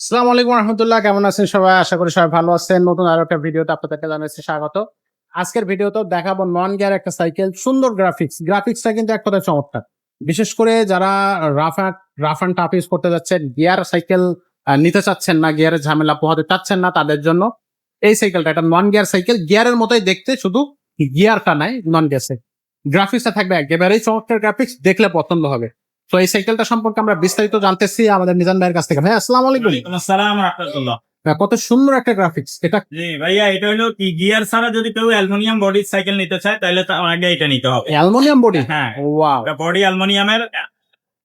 আসসালামু আলাইকুম রহমতুল্লাহ, কেমন আছেন সবাই? আশা করি সবাই ভালো আছেন। নতুন আরও একটা ভিডিওতে আপনাদেরকে জানাচ্ছি স্বাগত। আজকের ভিডিওতে দেখাবো নন গিয়ার একটা সাইকেল সুন্দর গ্রাফিক্স গ্রাফিক্সটা কিন্তু এক কথায় চমৎকার। বিশেষ করে যারা rough rough and tough use করতে যাচ্ছেন গিয়ার সাইকেল নিতে চাচ্ছেন না গিয়ারের ঝামেলা পোহাতে চাচ্ছেন না তাদের জন্য, এই সাইকেলটা এটা নন গিয়ার সাইকেল গিয়ারের মতোই দেখতে, শুধু গিয়ারটা নাই নন গিয়ার সাইকেল গ্রাফিক্সটা থাকবে একেবারেই চমৎকার গ্রাফিক্স দেখলে পছন্দ হবে। তো এই সাইকেলটা সম্পর্কে আমরা বিস্তারিত জানতেছি আমাদের নিজান ভাইয়ের কাছ থেকে। ভাই আসসালামু আলাইকুম। আসসালাম রাহমাতুল্লাহ। কত সুন্দর একটা গ্রাফিক্স এটা জি ভাইয়া এটা হলো কি গিয়ার ছাড়া যদি কেউ অ্যালুমিনিয়াম বডির সাইকেল নিতে চায় তাহলে তার আগে এটা নিতে হবে। অ্যালুমিনিয়াম বডি হ্যাঁ। ওয়াও বডি অ্যালুমিনিয়ামের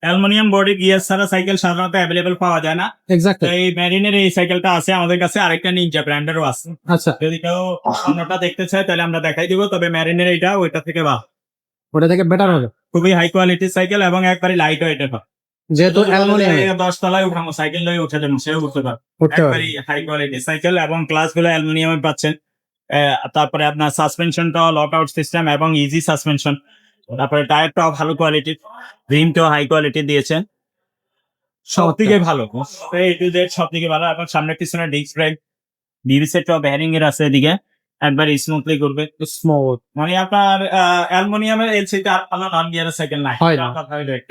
অ্যালুমিনিয়াম বডি গিয়ার ছাড়া সাইকেল সাধারণত অ্যাভেলেবেল পাওয়া যায় না। এক্স্যাক্টলি এই ম্যারিনের এই সাইকেলটা আছে আমাদের কাছে আরেকটা নিনজা ব্র্যান্ডেরও আছে। আচ্ছা। যদি কেউ অন্যটা দেখতে চায় তাহলে আমরা দেখাই দিব তবে ম্যারিনের এইটা ওইটা থেকে বা ওটা থেকে বেটার হবে। খুবই হাই কোয়ালিটির সাইকেল এবং একবারে লাইট ওয়েট এটা যেহেতু অ্যালুমিনিয়াম দশ তলায় উঠানো সাইকেল লয়ে উঠে দেবেন সেও উঠতে পারে একবারই হাই কোয়ালিটি সাইকেল এবং ক্লাসগুলো অ্যালুমিনিয়ামের পাচ্ছেন। তারপরে আপনার সাসপেনশনটাও লক আউট সিস্টেম এবং ইজি সাসপেনশন তারপরে টায়ারটাও ভালো কোয়ালিটির রিমটাও হাই কোয়ালিটি দিয়েছেন। সব থেকে ভালো। এই টু জেড সব থেকে ভালো। এবং সামনে পিছনে ডিস্ক ব্রেক ডিভি সেটটাও ব্যারিং এর আছে এদিকে। একবার স্মুথলি করবে। স্মুথ মানে আপনার অ্যালুমিনিয়ামের এলসিটা আর নন গিয়ারের সাইকেল নাই।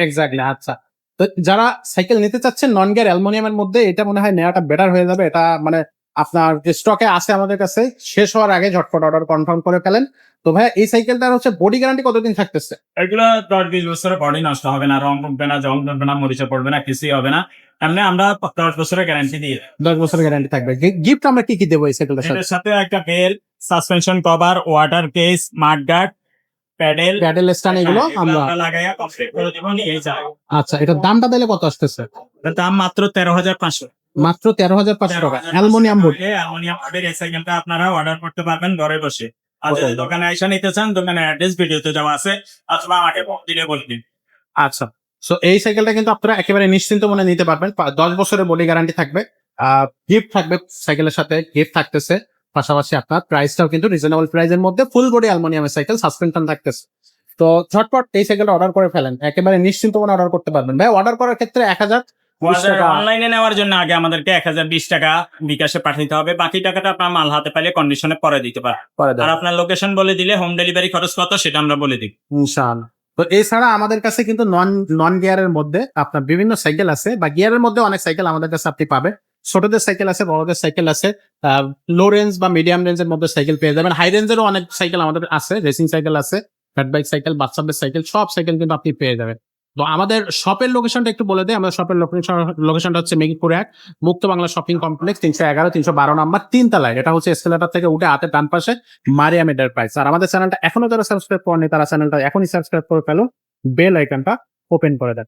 এক্স্যাক্টলি আচ্ছা। তো যারা সাইকেল নিতে চাচ্ছেন নন গিয়ার অ্যালুমিনিয়ামের মধ্যে এটা মনে হয় নেওয়াটা বেটার হয়ে যাবে। এটা মানে আপনার স্টকে আছে আমাদের কাছে শেষ হওয়ার আগে ঝটপট অর্ডার কনফার্ম করে ফেলেন। তো ভাই এই সাইকেলটার হচ্ছে বডি গ্যারান্টি কতদিন থাকতেছে? এগুলো দশ বিশ বছরের বডি নষ্ট হবে না রং উঠবে না জং উঠবে না মরিচা পড়বে না কিছুই হবে না। এমনি আমরা দশ বছরের গ্যারান্টি দিই দশ বছরের গ্যারান্টি থাকবে। গিফট আমরা কি কি দেবো এই সাইকেলটার সাথে? একটা bell suspension cover water case mudguard pedal pedal stand এগুলো আমরা লাগাইয়া কমপ্লিট করে দিব নিয়ে যাও আচ্ছা এটার দামটা দিলে কত আসতেছে? দাম মাত্র তেরো হাজার পাঁচশো। মাত্র তেরো হাজার পাঁচশো টাকা। অ্যালুমিনিয়াম বডি অ্যালুমিনিয়াম বোর্ডের এই সাইকেলটা আপনারা অর্ডার করতে পারবেন ঘরে বসে। আর যদি দোকানে আইসা নিতে চান দোকানের অ্যাড্রেস ভিডিওতে দেওয়া আছে অথবা আমাকে ফোন দিলে বলে দিন। আচ্ছা সো এই সাইকেলটা কিন্তু আপনারা একেবারে নিশ্চিন্ত মনে নিতে পারবেন। দশ বছরের বডি গ্যারান্টি থাকবে। গিফট থাকবে সাইকেলের সাথে গিফট থাকতেছে। পাশাপাশি আপনার প্রাইসটাও কিন্তু রিজনেবল প্রাইসের মধ্যে ফুল বডি অ্যালুমিনিয়ামের সাইকেল সাসপেনশন থাকতেছে। তো ঝটপট এই সাইকেলটা অর্ডার করে ফেলেন। একেবারে নিশ্চিন্ত মনে অর্ডার করতে পারবেন। ভাই অর্ডার করার ক্ষেত্রে এক হাজার বিশ অনলাইনে নেওয়ার জন্য আগে আমাদেরকে এক হাজার বিশ টাকা বিকাশে পাঠাতে হবে। বাকি টাকাটা আপনার মাল হাতে পাইলে কন্ডিশনে পরে দিতে পারেন। আর আপনার লোকেশন বলে দিলে হোম ডেলিভারি খরচ কত সেটা আমরা বলে দিই। ইনশাআল্লাহ। তো এছাড়া আমাদের কাছে কিন্তু নন নন গিয়ারের মধ্যে আপনার বিভিন্ন সাইকেল আছে। বা গিয়ারের মধ্যে অনেক সাইকেল আমাদের কাছে আপনি পাবে ছোটদের সাইকেল আছে, বড়দের সাইকেল আছে। লো রেঞ্জ বা মিডিয়াম রেঞ্জের মধ্যে সাইকেল পেয়ে যাবেন। হাই রেঞ্জেরও অনেক সাইকেল আমাদের আছে রেসিং সাইকেল আছে ফ্যাট বাইক সাইকেল বাচ্চাদের সাইকেল সব সাইকেল কিন্তু আপনি পেয়ে যাবেন। তো আমাদের শপের লোকেশনটা একটু বলে দেয় আমাদের শপের লোকেশন লোকেশনটা হচ্ছে মেঘিপুর এক, মুক্ত বাংলা শপিং কমপ্লেক্স তিনশো এগারো, তিনশো বারো নাম্বার তিন তলায় এটা হচ্ছে এসকেলেটার থেকে উঠে হাতের ডান পাশে মারিয়াম এন্টারপ্রাইজ আর আমাদের চ্যানেলটা এখনও যারা সাবস্ক্রাইব করেনি তারা চ্যানেলটা এখনই সাবস্ক্রাইব করে ফেলো বেল আইকনটা ওপেন করে দেন।